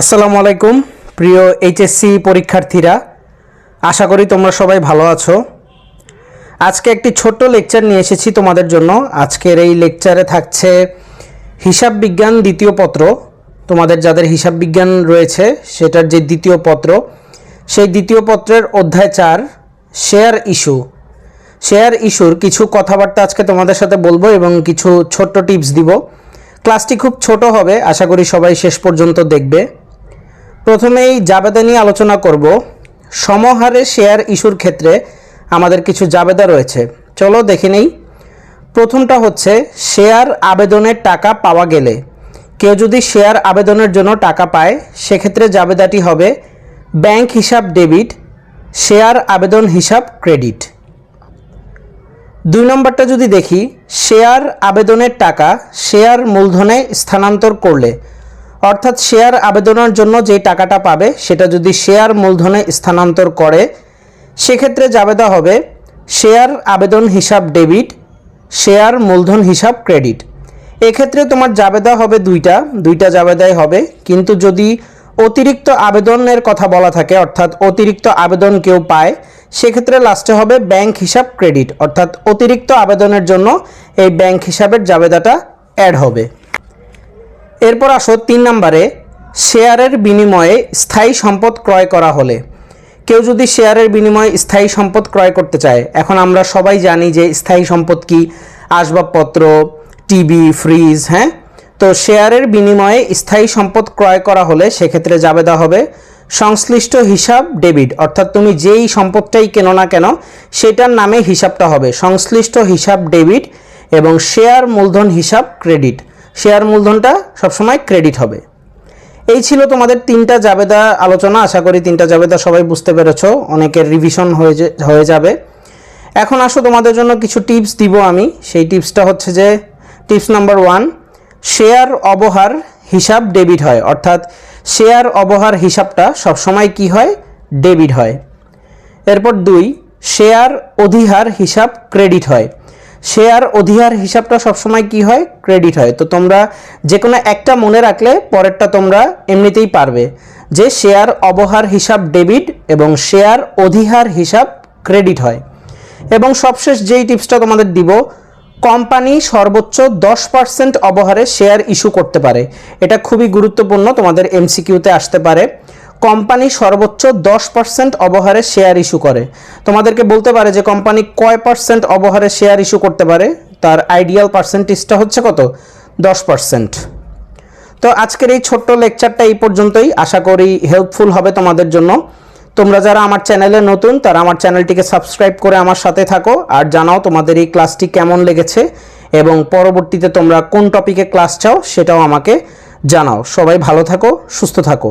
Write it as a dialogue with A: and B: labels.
A: আসসালামু আলাইকুম, প্রিয় এইচএসসি পরীক্ষার্থীরা। আশা করি তোমরা সবাই ভালো আছো। আজকে একটি ছোট্ট লেকচার নিয়ে এসেছি তোমাদের জন্য। আজকের এই লেকচারে থাকছে হিসাব বিজ্ঞান দ্বিতীয় পত্র। তোমাদের যাদের হিসাব বিজ্ঞান রয়েছে, সেটার যে দ্বিতীয় পত্র, সেই দ্বিতীয় পত্রের অধ্যায় চার শেয়ার ইস্যু শেয়ার ইস্যুর কিছু কথাবার্তা আজকে তোমাদের সাথে বলব এবং কিছু ছোট্ট টিপস দিব। ক্লাসটি খুব ছোট হবে, আশা করি সবাই শেষ পর্যন্ত দেখবে। প্রথমেই জাবেদা নিয়ে আলোচনা করব। সমহারে শেয়ার ইস্যুর ক্ষেত্রে আমাদের কিছু জাবেদা রয়েছে। চলো দেখে নেই। প্রথমটা হচ্ছে, শেয়ার আবেদনের টাকা পাওয়া গেলে। কেউ যদি শেয়ার আবেদনের জন্য টাকা পায়, সেক্ষেত্রে জাবেদাটি হবে ব্যাংক হিসাব ডেবিট, শেয়ার আবেদন হিসাব ক্রেডিট। দুই নম্বরটা যদি দেখি, শেয়ার আবেদনের টাকা শেয়ার মূলধনে স্থানান্তর করলে অর্থাৎ শেয়ার আবেদনের জন্য যে টাকাটা পাবে, সেটা যদি শেয়ার মূলধনে স্থানান্তর করে, সেক্ষেত্রে জাবেদা হবে শেয়ার আবেদন হিসাব ডেবিট, শেয়ার মূলধন হিসাব ক্রেডিট। এক্ষেত্রে তোমার জাবেদা হবে দুইটা দুইটা জাবেদাই হবে। কিন্তু যদি অতিরিক্ত আবেদনের কথা বলা থাকে, অর্থাৎ অতিরিক্ত আবেদন কেউ পায়, সেক্ষেত্রে লাস্টে হবে ব্যাংক হিসাব ক্রেডিট। অর্থাৎ অতিরিক্ত আবেদনের জন্য এই ব্যাংক হিসাবের জাবেদাটা অ্যাড হবে। এরপর আসো তিন নম্বরে, শেয়ারের বিনিময়ে স্থায়ী সম্পদ ক্রয় করা হলে। কেউ যদি শেয়ারের বিনিময়ে স্থায়ী সম্পদ ক্রয় করতে চায়, এখন আমরা সবাই জানি যে স্থায়ী সম্পদ কি? আসবাবপত্র, টিভি, ফ্রিজ হ্যাঁ? তো শেয়ারের বিনিময়ে স্থায়ী সম্পদ ক্রয় করা হলে সেক্ষেত্রে জাবেদা হবে সংশ্লিষ্ট হিসাব ডেবিট। অর্থাৎ তুমি যেই সম্পদটাই কেনো না কেন, সেটার নামে হিসাবটা হবে। সংশ্লিষ্ট হিসাব ডেবিট এবং শেয়ার মূলধন হিসাব ক্রেডিট। শেয়ার মূলধনটা সবসময় ক্রেডিট হবে। এই ছিল তোমাদের তিনটা জাবেদা আলোচনা। আশা করি তিনটা জাবেদা সবাই বুঝতে পেরেছ। অনেকের রিভিশন হয়ে হয়ে যাবে। এখন আসো, তোমাদের জন্য কিছু টিপস দিব আমি। সেই টিপসটা হচ্ছে যে টিপস নাম্বার ওয়ান শেয়ার অবহার হিসাব ডেবিট হয়। অর্থাৎ শেয়ার অবহার হিসাবটা সবসময় কি হয়? ডেবিট হয়। এরপর দুই শেয়ার অধিহার হিসাব ক্রেডিট হয়। শেয়ার অধিহার হিসাবটা সবসময় কি হয়? ক্রেডিট হয়। তো তোমরা যে কোনো একটা মনে রাখলে পরেরটা তোমরা এমনিতেই পারবে যে শেয়ার অবহার হিসাব ডেবিট এবং শেয়ার অধিহার হিসাব ক্রেডিট হয়। এবং সবশেষ যেই টিপসটা তোমাদের দিব, কোম্পানি সর্বোচ্চ দশ পার্সেন্ট অবহারে শেয়ার ইস্যু করতে পারে। এটা খুবই গুরুত্বপূর্ণ, তোমাদের এমসিকিউতে আসতে পারে। কোম্পানি সর্বোচ্চ দশ পার্সেন্ট অবহারে শেয়ার ইস্যু করে। তোমাদেরকে বলতে পারে যে কোম্পানি কয় পার্সেন্ট অবহারে শেয়ার ইস্যু করতে পারে? তার আইডিয়াল পার্সেন্টেজটা হচ্ছে কত? দশ পার্সেন্ট তো আজকের এই ছোট্ট লেকচারটা এই পর্যন্তই। আশা করি হেল্পফুল হবে তোমাদের জন্য। তোমরা যারা আমার চ্যানেলে নতুন, তারা আমার চ্যানেলটিকে সাবস্ক্রাইব করে আমার সাথে থাকো আর জানাও তোমাদের এই ক্লাসটি কেমন লেগেছে এবং পরবর্তীতে তোমরা কোন টপিকে ক্লাস চাও সেটাও আমাকে জানাও। সবাই ভালো থাকো, সুস্থ থাকো।